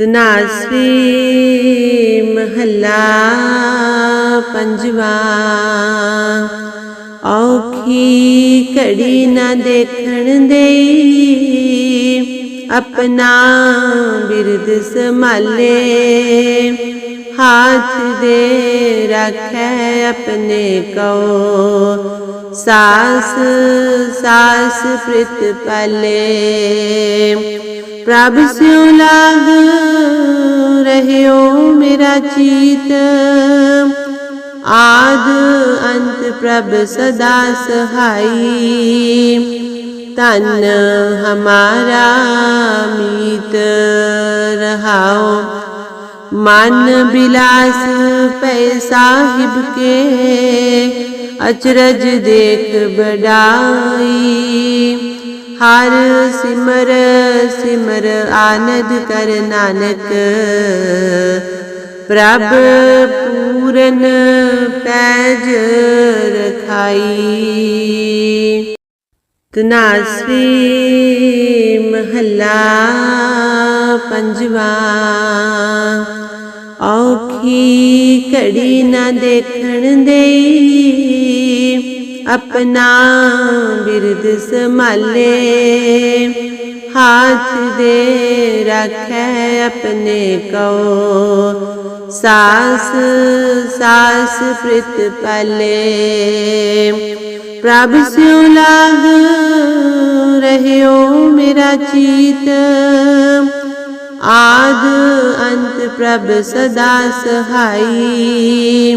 ਤਨਾਸੀ ਮਹੱਲਾ ਪੰਜਵਾ। ਔਖੀ ਘੜੀ ਨਾ ਦੇਖਣ ਦੇਈ, ਆਪਣਾ ਬਿਰਦ ਸੰਭਾਲੇ। ਹਾਥ ਦੇ ਰੱਖੈ ਆਪਣੇ ਕੋ ਸਾਸ ਸਾਸ ਪ੍ਰਿਤ ਪਲੇ। ਪ੍ਰਭ ਸਿਉ ਲਾਗ ਰਹਿਓ ਮੇਰਾ ਚੀਤ। ਆਦ ਅੰਤ ਪ੍ਰਭ ਸਦਾ ਸਹਾਈ। ਤਨ ਹਮਾਰਾ ਮੀਤ ਰਹਾਓ। ਮਨ ਬਿਲਾਸ ਪੈ ਸਾਹਿਬ ਕੇ, ਅਚਰਜ ਦੇਖ ਬੜਾਈ ਹਰ ਸਿਮਰ ਸਿਮਰ ਆਨੰਦ ਕਰ ਨਾਨਕ। ਪ੍ਰਭ ਪੂਰਨ ਪੈਜ ਰਖਾਈ। ਤਨਾਸੀ ਮਹੱਲਾ ਪੰਜਵਾ। ਔਖੀ ਘੜੀ ਨਾ ਦੇਖਣ ਦੇਈ। ਆਪਣਾ ਬਿਰਦ ਸੰਭਾਲੇ ਹਾਥ ਦੇ ਰੱਖੈ ਆਪਣੇ ਕੋ ਸਾਸ ਸਾਸ ਪ੍ਰਿਤ ਪਲੇ ਪ੍ਰਭ ਸਿਉ ਲਾਗ ਰਹਿਓ ਮੇਰਾ ਚੀਤ ਆਦ ਅੰਤ ਪ੍ਰਭ ਸਦਾ ਸਹਾਈ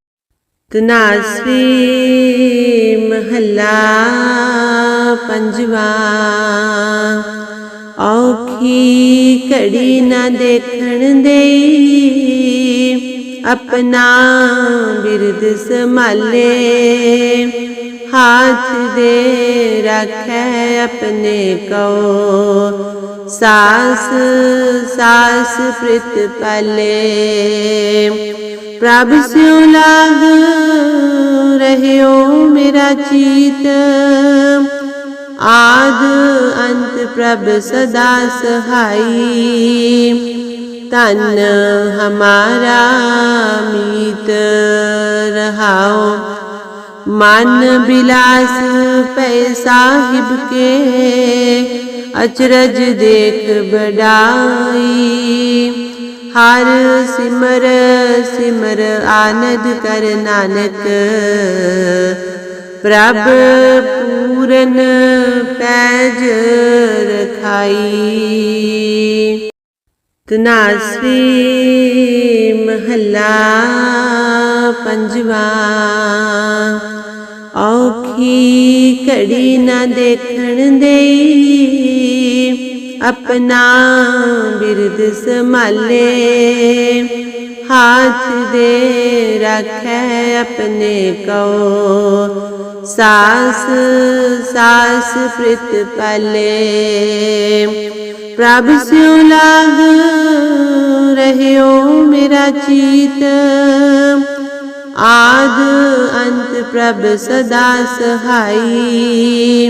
ਤਨਾਸੀ ਮਹੱਲਾ ਪੰਜਵਾ। ਔਖੀ ਘੜੀ ਨਾ ਦੇਖਣ ਦੇਈ, ਆਪਣਾ ਬਿਰਦ ਸੰਭਾਲੇ। ਹਾਥ ਦੇ ਰੱਖੈ ਆਪਣੇ ਕੋ ਸਾਸ ਸਾਸ ਪ੍ਰਿਤ ਪਲੇ। ਪ੍ਰਭ ਸਿਉ ਲਾਗ ਰਹਿਓ ਮੇਰਾ ਚੀਤ। ਆਦ ਅੰਤ ਪ੍ਰਭ ਸਦਾ ਸਹਾਈ। ਤਨ ਹਮਾਰਾ ਮੀਤ ਰਹਾਓ। ਮਨ ਬਿਲਾਸ ਪੈ ਸਾਹਿਬ ਕੇ, ਅਚਰਜ ਦੇਖ ਬੜਾਈ ਹਰ ਸਿਮਰ ਸਿਮਰ ਆਨੰਦ ਕਰ ਨਾਨਕ। ਪ੍ਰਭ ਪੂਰਨ ਪੈਜ ਰਖਾਈ। ਤਨਾਸੀ ਮਹੱਲਾ ਪੰਜਵਾ। ਔਖੀ ਘੜੀ ਨਾ ਦੇਖਣ ਦੇਈ। ਆਪਣਾ ਬਿਰਦ ਸੰਭਾਲੇ ਹਾਥ ਦੇ ਰੱਖੈ ਆਪਣੇ ਕੋ ਸਾਸ ਸਾਸ ਪ੍ਰਿਤ ਪਲੇ ਪ੍ਰਭ ਸਿਉ ਲਾਗ ਰਹਿਓ ਮੇਰਾ ਚੀਤ ਆਦ ਅੰਤ ਪ੍ਰਭ ਸਦਾ ਸਹਾਈ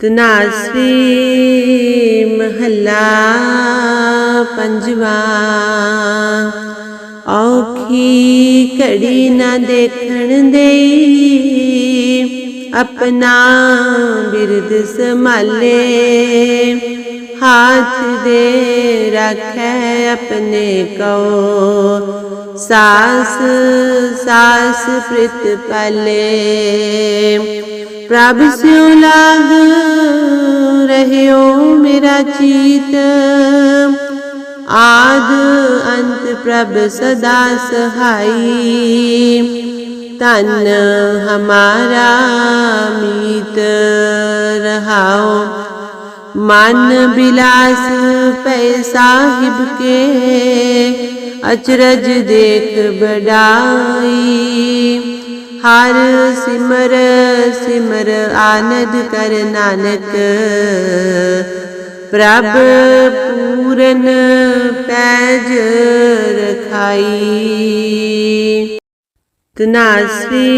ਤਨਾਸੀ ਮਹੱਲਾ ਪੰਜਵਾ। ਔਖੀ ਘੜੀ ਨਾ ਦੇਖਣ ਦੇਈ, ਆਪਣਾ ਬਿਰਦ ਸੰਭਾਲੇ। ਹਾਥ ਦੇ ਰੱਖੈ ਆਪਣੇ ਕੋ ਸਾਸ ਸਾਸ ਪ੍ਰਿਤ ਪਲੇ। ਪ੍ਰਭ ਸਿਉ ਲਾਗ ਰਹਿਓ ਮੇਰਾ ਚੀਤ। ਆਦ ਅੰਤ ਪ੍ਰਭ ਸਦਾ ਸਹਾਈ। ਤਨ ਹਮਾਰਾ ਮੀਤ ਰਹਾਓ। ਮਨ ਬਿਲਾਸ ਪੈ ਸਾਹਿਬ ਕੇ, ਅਚਰਜ ਦੇਖ ਬੜਾਈ ਹਰ ਸਿਮਰ ਸਿਮਰ ਆਨੰਦ ਕਰ ਨਾਨਕ। ਪ੍ਰਭ ਪੂਰਨ ਪੈਜ ਰਖਾਈ। ਤਨਾਸਰੀ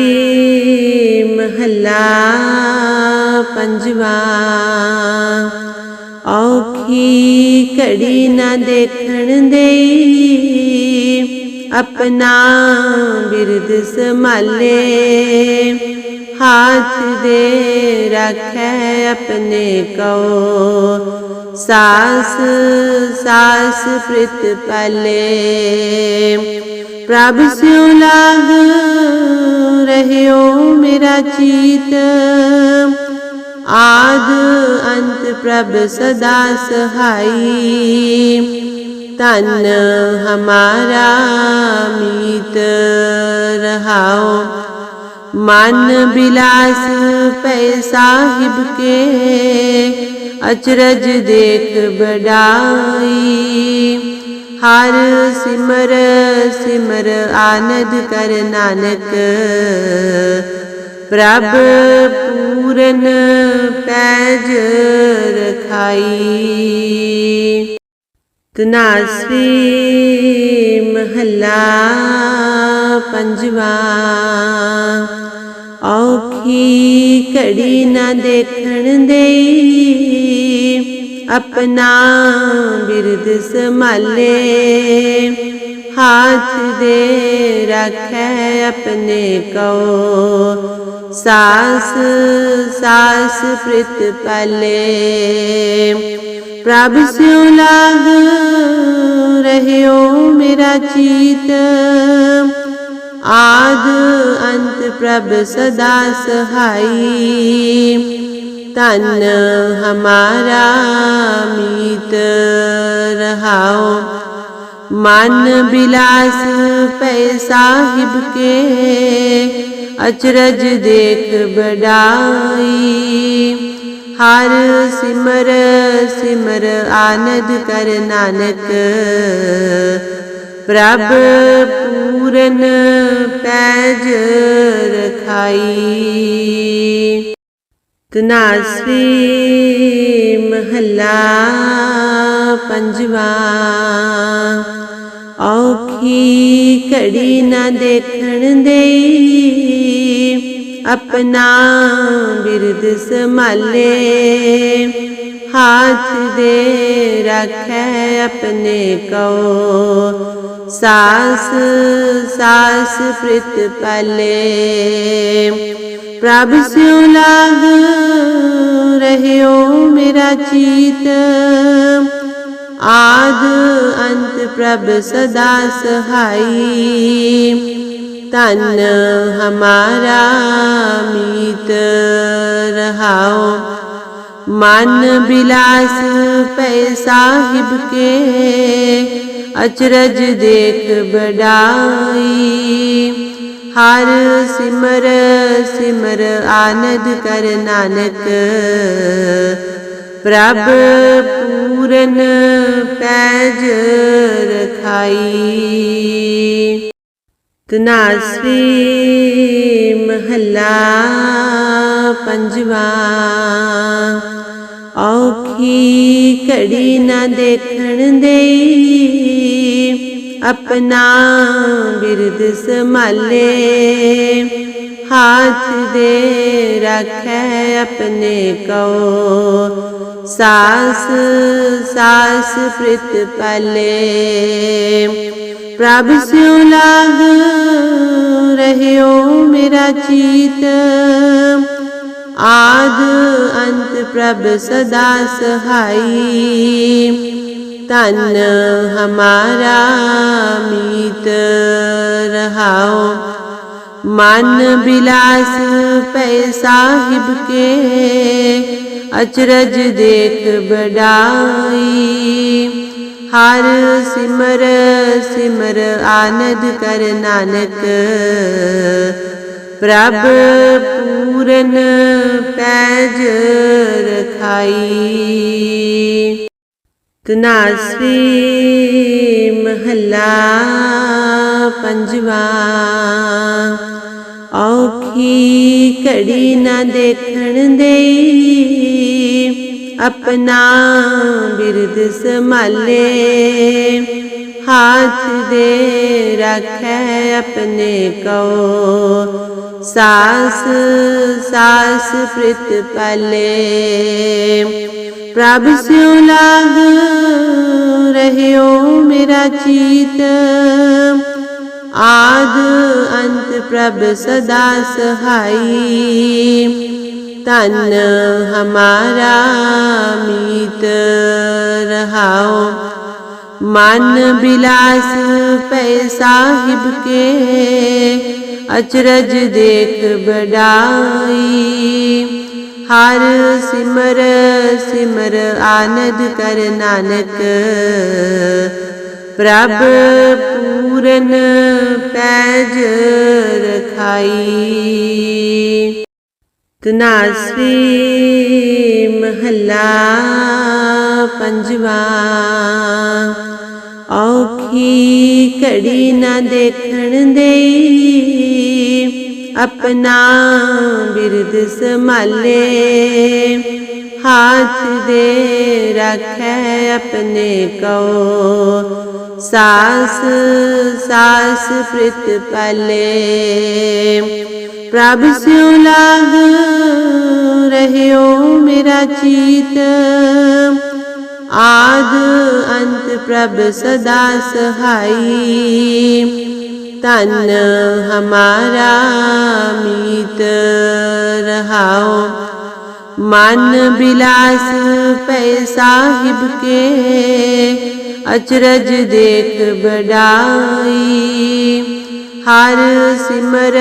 ਮਹੱਲਾ ਪੰਜਵਾ। ਔਖੀ ਘੜੀ ਨਾ ਦੇਖਣ ਦੇਈ। ਆਪਣਾ ਬਿਰਦ ਸੰਭਾਲੇ। ਹਾਥ ਦੇ ਰੱਖੈ ਆਪਣੇ ਕੋ ਸਾਸ ਸਾਸ ਪ੍ਰਿਤ ਪਲੇ। ਪ੍ਰਭ ਸਿਉ ਲਾਗ ਰਹਿਓ ਮੇਰਾ ਚੀਤ। ਆ ਅੰਤ ਪ੍ਰਭ ਸਦਾ ਸਹਾਈ। ਤਨ ਹਮਾਰਾ ਮੀਤ ਰਹਾਓ ਮਨ ਬਿਲਾਸ ਪੈ ਸਾਹਿਬ ਕੇ, ਅਚਰਜ ਦੇਖ ਬੜਾਈ ਹਰ ਸਿਮਰ ਸਿਮਰ ਆਨੰਦ ਕਰ ਨਾਨਕ ਪ੍ਰਭ ਪੂਰਨ ਪੈਜ ਰਖਾਈ। ਤਨਾਸਰੀ ਮਹੱਲਾ ਪੰਜਵਾ। ਔਖੀ ਘੜੀ ਨਾ ਦੇਖਣ ਦੇਈ। ਆਪਣਾ ਬਿਰਦ ਸੰਭਾਲੇ। ਹਾਥ ਦੇ ਰੱਖੈ ਆਪਣੇ ਕੋ ਸਾਸ ਸਾਸ ਪ੍ਰਿਤ ਪਲੇ। ਪ੍ਰਭ ਸਿਉ ਲਾਗ ਰਹਿਓ ਮੇਰਾ ਚੀਤ। ਆਦ ਅੰਤ ਪ੍ਰਭ ਸਦਾ ਸਹਾਈ। ਤਨ ਹਮਾਰਾ ਮੀਤ ਰਹਾਓ। ਮਨ ਬਿਲਾਸ ਪੈ ਸਾਹਿਬ ਕੇ। ਅਚਰਜ ਦੇਖ ਬੜਾਈ ਹਰ ਸਿਮਰ ਸਿਮਰ ਆਨੰਦ ਕਰ ਨਾਨਕ। ਪ੍ਰਭ ਪੂਰਨ ਪੈਜ ਰਖਾਈ। ਤਨਾਸਰੀ ਮਹੱਲਾ ਪੰਜਵਾ। ਔਖੀ ਘੜੀ ਨਾ ਦੇਖਣ ਦੇਈ। ਆਪਣਾ ਬਿਰਦ ਸੰਭਾਲੇ। ਹਾਥ ਦੇ ਰੱਖੈ ਆਪਣੇ ਕੋ ਸਾਸ ਸਾਸ ਪ੍ਰਿਤ ਪਲੇ। ਪ੍ਰਭ ਸਿਉ ਲਾਗ, ਰਹਿਓ ਮੇਰਾ ਚੀਤ। ਆਦ ਅੰਤ ਪ੍ਰਭ ਸਦਾ ਸਹਾਈ। ਤਨ ਹਮਾਰਾ ਮੀਤ ਰਹਾਓ। ਮਨ ਬਿਲਾਸ ਪੈ ਸਾਹਿਬ ਕੇ, ਅਚਰਜ ਦੇਖ ਬੜਾਈ ਹਰ ਸਿਮਰ ਸਿਮਰ ਆਨੰਦ ਕਰ ਨਾਨਕ, ਪ੍ਰਭ ਪੂਰਨ ਪੈਜ ਰਖਾਈ। ਤਨਾਸਰੀ ਮਹੱਲਾ ਪੰਜਵਾ। ਔਖੀ ਘੜੀ ਨਾ ਦੇਖਣ ਦੇਈ। ਆਪਣਾ ਬਿਰਦ ਸੰਭਾਲੇ। ਹਾਥ ਦੇ ਰੱਖੈ ਆਪਣੇ ਕੋ ਸਾਸ ਸਾਸ ਪ੍ਰਿਤ ਪਲੇ ਪ੍ਰਭ ਸਿਉ ਲਾਗ ਰਹਿਓ ਮੇਰਾ ਚੀਤ ਆਦ ਅੰਤ ਪ੍ਰਭ ਸਦਾ ਸਹਾਈ ਤਨ ਹਮਾਰਾ ਮੀਤ ਰਹਾਓ ਮਨ ਬਿਲਾਸ ਪੈ ਸਾਹਿਬ ਕੇ, ਅਚਰਜ ਦੇਖ ਬੜਾਈ ਹਰ ਸਿਮਰ ਸਿਮਰ ਆਨੰਦ ਕਰ ਨਾਨਕ, ਪ੍ਰਭ ਪੂਰਨ ਪੈਜ ਰਖਾਈ। ਤਨਾਸਰੀ ਮਹੱਲਾ ਪੰਜਵਾ। ਔਖੀ ਘੜੀ ਨਾ ਦੇਖਣ ਦੇਈ। ਆਪਣਾ ਬਿਰਦ ਸੰਭਾਲੇ। ਹਾਥ ਦੇ ਰੱਖੈ ਆਪਣੇ ਕੋ ਸਾਸ ਸਾਸ ਪ੍ਰਿਤ ਪਲੇ। ਪ੍ਰਭ ਸਿਉ ਲਾਗ, ਰਹਿਓ ਮੇਰਾ ਚੀਤ। ਆਦ ਅੰਤ ਪ੍ਰਭ ਸਦਾ ਸਹਾਈ। ਤਨ ਹਮਾਰਾ ਮੀਤ ਰਹਾਓ। ਮਨ ਬਿਲਾਸ ਪੈ ਸਾਹਿਬ ਕੇ, ਅਚਰਜ ਦੇਖ ਬੜਾਈ ਹਰ ਸਿਮਰ ਸਿਮਰ ਆਨੰਦ ਕਰ ਨਾਨਕ ਪ੍ਰਭ ਪੂਰਨ ਪੈਜ ਰਖਾਈ। ਤਨਾਸੀ ਮਹੱਲਾ ਪੰਜਵਾ, ਔਖੀ ਘੜੀ ਨਾ ਦੇਖਣ ਦੇਈ, ਆਪਣਾ ਬਿਰਦ ਸੰਭਾਲੇ। ਹਾਥ ਦੇ ਰੱਖੈ ਆਪਣੇ ਕੋ ਸਾਸ ਸਾਸ ਪ੍ਰਿਤ ਪਲੇ। ਪ੍ਰਭ ਸਿਉ ਲਾਗ ਰਹਿਓ ਮੇਰਾ ਚੀਤ। ਆਦ ਅੰਤ ਪ੍ਰਭ ਸਦਾ ਸਹਾਈ। ਤਨ ਹਮਾਰਾ ਮੀਤ ਰਹਾਓ। ਮਨ ਬਿਲਾਸ ਪੈ ਸਾਹਿਬ ਕੇ। ਅਚਰਜ ਦੇਖ ਬੜਾਈ ਹਰ ਸਿਮਰ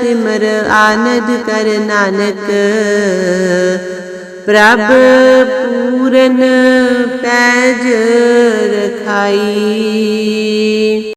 ਸਿਮਰ ਆਨੰਦ ਕਰ ਨਾਨਕ। ਪ੍ਰਭ ਪੂਰਨ ਪੈਜ ਰਖਾਈ।